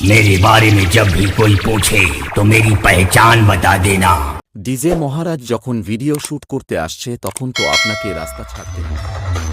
मेरे बारे में जब भी कोई पूछे तो मेरी पहचान बता देना ডিজে মহারাজ যখন ভিডিও শুট করতে আসছে তখন তো আপনাকে রাস্তা ছাড়তে হবে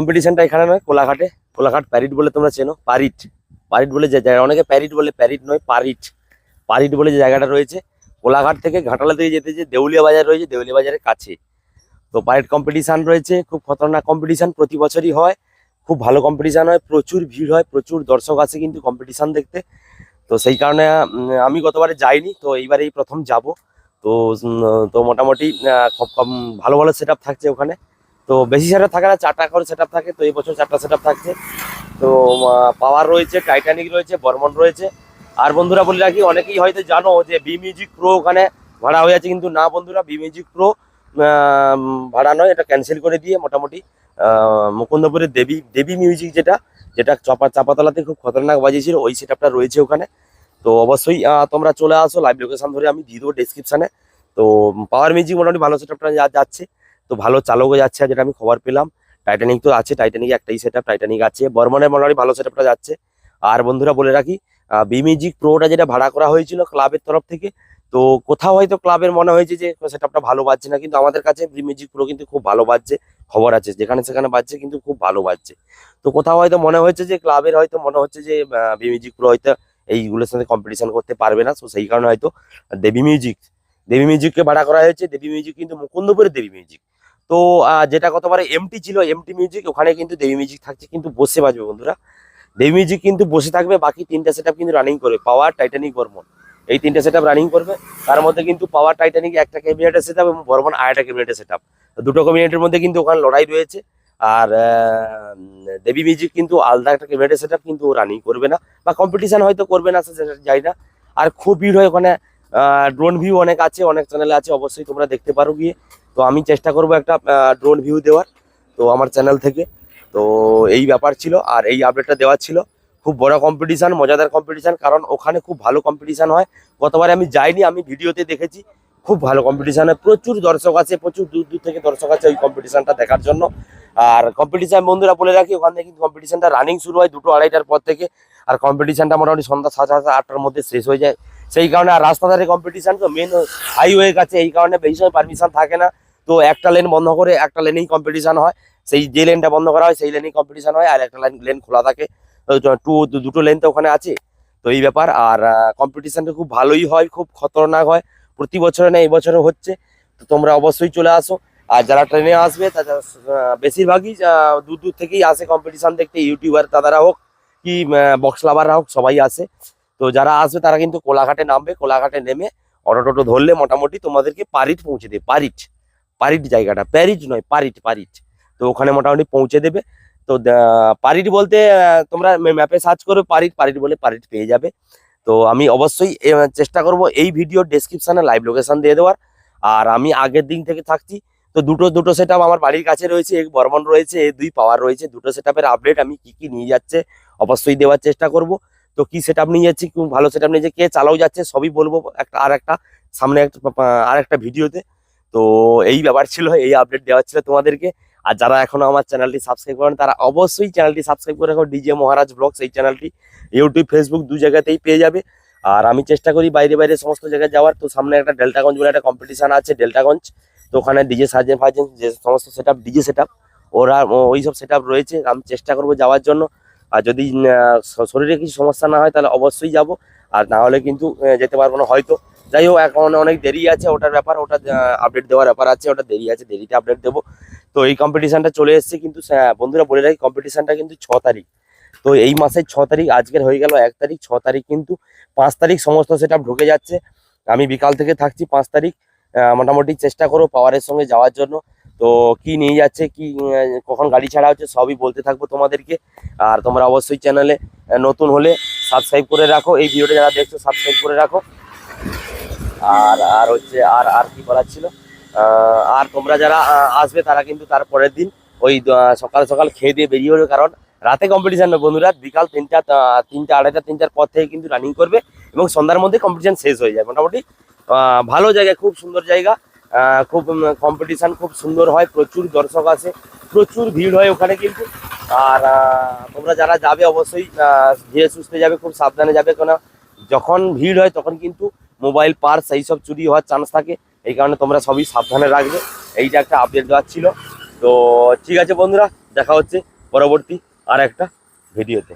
কম্পিটিশনটা এখানে নয়, কোলাঘাটে। কোলাঘাট প্যারিট বলে তোমরা চেনো পারিট পারিট বলে যে জায়গা অনেকে প্যারিট বলে প্যারিট নয় পারিট পারিট বলে যে জায়গাটা রয়েছে। কোলাঘাট থেকে ঘাটালা থেকে যেতে যে দেউলিয়া বাজার রয়েছে, দেউলিয়া বাজারের কাছে। তো পারিট কম্পিটিশান রয়েছে, খুব খতরনাক কম্পিটিশান প্রতি বছরই হয়। খুব ভালো কম্পিটিশান হয়, প্রচুর ভিড় হয়, প্রচুর দর্শক আসে কিন্তু কম্পিটিশান দেখতে। তো সেই কারণে আমি গতবারে যাইনি, তো এইবারে এই প্রথম যাব। তো তো মোটামুটি খুব ভালো ভালো সেট থাকছে ওখানে। তো বেশি সেট থাকে না, চারটা করে সেট থাকে, তো এই বছর চারটা সেট থাকছে। তো পাওয়ার রয়েছে টাইটানিক রয়েছে বর্মন রয়েছে। আর বন্ধুরা বলে রাখি, অনেকেই হয়তো জানো যে বি মিউজিক প্রো ওখানে ভাড়া হয়ে আছে, কিন্তু না বন্ধুরা বি মিউজিক প্রো ভাড়া নয়, এটা ক্যান্সেল করে দিয়ে মোটামুটি মুকুন্দপুরের দেবী দেবী মিউজিক যেটা যেটা চাপা, চাপাতলাতে খুব খতরনাক বাজিয়েছিল, ওই সেট রয়েছে ওখানে। তো অবশ্যই তোমরা চলে আসো লাইভ লোকেশন ধরে আমি দিয়ে দেবো ডিসক্রিপশানে তো পাওয়ার মিউজিক মোটামুটি ভালো সেট যাচ্ছে। তো ভালো চালকও যাচ্ছে যেটা আমি খবর পেলাম টাইটানিক তো আছে টাইটানিক একটাই সেট আপ টাইটানিক আছে। বর্মনের মোটামুটি ভালো সেট আপটা যাচ্ছে। আর বন্ধুরা বলে রাখি বি মিউজিক প্রোটা যেটা ভাড়া করা হয়েছিল ক্লাবের তরফ থেকে, তো কোথাও হয়তো ক্লাবের মনে হয়েছে যে সেটআপটা ভালো বাজছে না, কিন্তু আমাদের কাছে মিউজিক প্রো কিন্তু খুব ভালো বাজছে, খবর আছে। যেখানে সেখানে বাজছে, কিন্তু খুব ভালো বাজছে। তো কোথাও হয়তো মনে হয়েছে যে ক্লাবের হয়তো মনে হচ্ছে যে মিউজিক প্রো হয়তো এইগুলোর সাথে কম্পিটিশন করতে পারবে না, তো সেই কারণে হয়তো দেবী মিউজিক দেবী মিউজিককে ভাড়া করা হয়েছে। দেবী মিউজিক কিন্তু মুকুন্দপুরের দেবী মিউজিক তো যেটা গতবারে এমটি ছিল এমটি মিউজিক ওখানে কিন্তু দেবী মিউজিক থাকছে, কিন্তু বসে বাজবে বন্ধুরা। দেবী মিউজিক কিন্তু বসে থাকবে, বাকি তিনটা সেট কিন্তু রানিং করবে পাওয়ার টাইটানিক বর্মন এই তিনটা সেট রানিং করবে, তার মধ্যে কিন্তু পাওয়ার টাইটানিক একটা ক্যাবিনেটের সেট এবং বর্মন আরেকটা ক্যাবিনেটের সেট দুটো ক্যাবিনেটের মধ্যে কিন্তু ওখানে লড়াই রয়েছে, আর দেবী মিউজিক কিন্তু আলাদা একটা ক্যাবিনেটের সেট কিন্তু রানিং করবে না, বা কম্পিটিশন হয়তো করবে না যাই না। আর খুব ভিড় হয় ওখানে ড্রোন ভিউ অনেক আছে, অনেক চ্যানেলে আছে, অবশ্যই তোমরা দেখতে পারো গিয়ে। তো আমি চেষ্টা করব একটা ড্রোন ভিউ দেওয়ার, তো আমার চ্যানেল থেকে। তো এই ব্যাপার ছিল, আর এই আপডেটটা দেওয়ার ছিল। খুব বড় কম্পিটিশান মজাদার কম্পিটিশন কারণ ওখানে খুব ভালো কম্পিটিশন হয়। গতবারে আমি যাইনি, আমি ভিডিওতে দেখেছি, খুব ভালো কম্পিটিশান হয়। প্রচুর দর্শক আছে, প্রচুর দূর দূর থেকে দর্শক আছে ওই কম্পিটিশনটা দেখার জন্য। আর কম্পিটিশান বন্ধুরা বলে রাখি, ওখান থেকে কিন্তু কম্পিটিশানটা রানিং শুরু হয় দুটো আড়াইটার পর থেকে। আর কম্পিটিশানটা মোটামুটি সন্ধ্যা সাড়ে সাতটা, আটটার মধ্যে শেষ হয়ে যায়। সেই কারণে আর রাস্তা ধারে কম্পিটিশন তো মেন হাইওয়ে কাছে এই কারণে বেশি সময় পারমিশন থাকে না। তো একটা লেন বন্ধ করে একটা লেনেই কম্পিটিশন হয়। সেই যে লেনটা বন্ধ করা হয়, সেই লেনেই কম্পিটিশন হয় আর একটা লাইন লেন খোলা থাকে। টু দুটো লেন তো ওখানে আছে। তো এই ব্যাপার। আর কম্পিটিশনটা খুব ভালোই হয়, খুব খতরনাক হয়। প্রতি বছরে না, এই বছরে হচ্ছে। তো তোমরা অবশ্যই চলে আসো। আর যারা ট্রেনে আসবে তারা বেশিরভাগই দূর দূর থেকেই আসে কম্পিটিশন দেখতে। ইউটিউবার দাদারা হোক, কি বক্স লাভাররা হোক, সবাই আসে। তো যারা আসবে তারা কিন্তু কোলাঘাটে নামবে, কোলাঘাটে নেমে অটো টোটো ধরলে মোটামুটি তোমাদেরকে পারিট পৌঁছে দেবে, পারিট পারিট জায়গাটা, প্যারিট নয়, পারিট পারিট। তো ওখানে মোটামুটি পৌঁছে দেবে। তো পারিট বলতে তোমরা ম্যাপে সার্চ করবে, পারিট পারিট বলে পারিট পেয়ে যাবে। তো আমি অবশ্যই চেষ্টা করব এই ভিডিও ডেসক্রিপশনে লাইভ লোকেশান দিয়ে দেওয়ার। আর আমি আগের দিন থেকে থাকছি, তো দুটো দুটো সেট আমার বাড়ির কাছে রয়েছে, এক বর্মন রয়েছে দুই পাওয়ার রয়েছে। দুটো সেট আপডেট আমি কি কি নিয়ে যাচ্ছে, অবশ্যই দেওয়ার চেষ্টা করব। তো কি সেট আপ নিয়ে যাচ্ছি ভালো সেট আপ নিয়ে কে চালাও যাচ্ছে, সবই বলব একটা আর একটা সামনে একটা আর একটা ভিডিওতে। তো এই ব্যাপার ছিল, এই আপডেট দেওয়ার ছিল তোমাদেরকে। আর যারা এখনও আমার চ্যানেলটি সাবস্ক্রাইব করেন, তারা অবশ্যই চ্যানেলটি সাবস্ক্রাইব করে রাখো। ডিজে মহারাজ ব্লগস এই চ্যানেলটি ইউটিউব ফেসবুক দু জায়গাতেই পেয়ে যাবে। আর আমি চেষ্টা করি বাইরে বাইরে সমস্ত জায়গায় যাওয়ার। তো সামনে একটা ডেল্টাগঞ্জ বলে একটা কম্পিটিশন আছে ডেল্টাগঞ্জ তো ওখানে ডিজে সার্জেন ফার্জেন যে সমস্ত set up DJ set up ওরা ওই সব সেট রয়েছে। আমি চেষ্টা করব যাওয়ার জন্য। আর যদি শরীরে কিছু সমস্যা না হয় তাহলে অবশ্যই যাব। আর না হলে কিন্তু যেতে পারব না হয়তো। যাই হোক, এখন অনেক দেরি আছে ওটার ব্যাপার, ওটা আপডেট দেওয়ার ব্যাপার আছে, ওটা দেরি আছে, দেরিতে আপডেট দেবো। তো এই কম্পিটিশানটা চলে এসেছে কিন্তু বন্ধুরা বলে রাখি কম্পিটিশানটা কিন্তু ছ তারিখ। তো এই মাসের ছ তারিখ, আজকের হয়ে গেল এক তারিখ, ছ তারিখ কিন্তু পাঁচ তারিখ সমস্ত সেটা ঢুকে যাচ্ছে। আমি বিকাল থেকে থাকছি পাঁচ তারিখ মোটামুটি চেষ্টা করো পাওয়ারের সঙ্গে যাওয়ার জন্য। তো কি নিয়ে যাচ্ছে, কি কখন গাড়ি ছাড়া হচ্ছে সবই বলতে থাকব তোমাদেরকে। আর তোমরা অবশ্যই চ্যানেলে নতুন হলে সাবস্ক্রাইব করে রাখো। এই ভিডিওটা যারা দেখছ সাবস্ক্রাইব করে রাখো। আর আর হচ্ছে, আর আর কি বলার ছিল? আর তোমরা যারা আসবে তারা কিন্তু তার পরের দিন ওই সকাল সকাল খেয়ে দিয়ে বেরিয়ে পড়বে কারণ রাতে কম্পিটিশান না বন্ধুরা, বিকাল তিনটা তিনটা, আড়াইটা, তিনটার পর থেকে কিন্তু রানিং করবে এবং সন্ধ্যার মধ্যে কম্পিটিশান শেষ হয়ে যায়। মোটামুটি ভালো জায়গা, খুব সুন্দর জায়গা। খুব কম্পিটিশান খুব সুন্দর হয়, প্রচুর দর্শক আসে, প্রচুর ভিড় হয় ওখানে কিন্তু। আর তোমরা যারা যাবে অবশ্যই ধীরে সুস্থে যাবে, খুব সাবধানে যাবে কেন যখন ভিড় হয় তখন কিন্তু মোবাইল পার্স এই সব চুরি হওয়ার চান্স থাকে। এই কারণে তোমরা সবই সাবধানে রাখবে। এইটা একটা আপডেট দেওয়ার ছিল। তো, ঠিক আছে বন্ধুরা, দেখা হচ্ছে পরবর্তী আর একটা ভিডিওতে